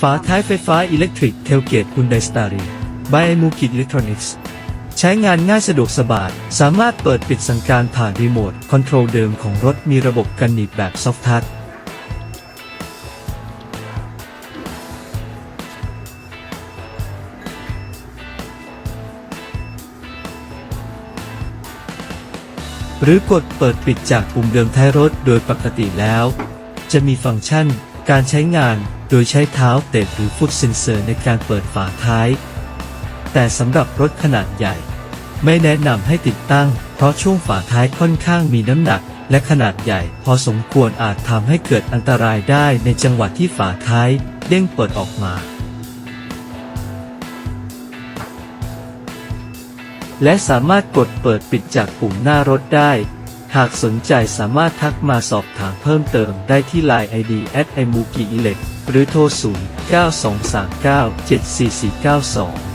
ฝาท้ายไฟฟ้าอิเล็กทริกเทลเกต Hyundai Staria by m u k i t Electronics ใช้งานง่ายสะดวกสบาย สามารถเปิดปิดสั่งการผ่านรีโมทคอนโทรลเดิมของรถมีระบบกันหนีบแบบซอฟทัชหรือกดเปิดปิดจากปุ่มเดิมท้ายรถโดยปกติแล้ว จะมีฟังก์ชัน การใช้งานโดยใช้เท้าเตะหรือฟุตเซนเซอร์ในการเปิดฝาท้าย แต่สำหรับรถขนาดใหญ่ ไม่แนะนำให้ติดตั้ง เพราะช่วงฝาท้ายค่อนข้างมีน้ำหนัก และขนาดใหญ่ พอสมควรอาจทำให้เกิดอันตรายได้ในจังหวะที่ฝาท้ายเด้งเปิดออกมา และสามารถกดเปิดปิดจากปุ่มหน้ารถได้ หากสนใจสามารถทักมาสอบถามเพิ่มเติมได้ที่ Line ID at imuki elect หรือโทร 0 9 2 3 9 7 4 4 9 2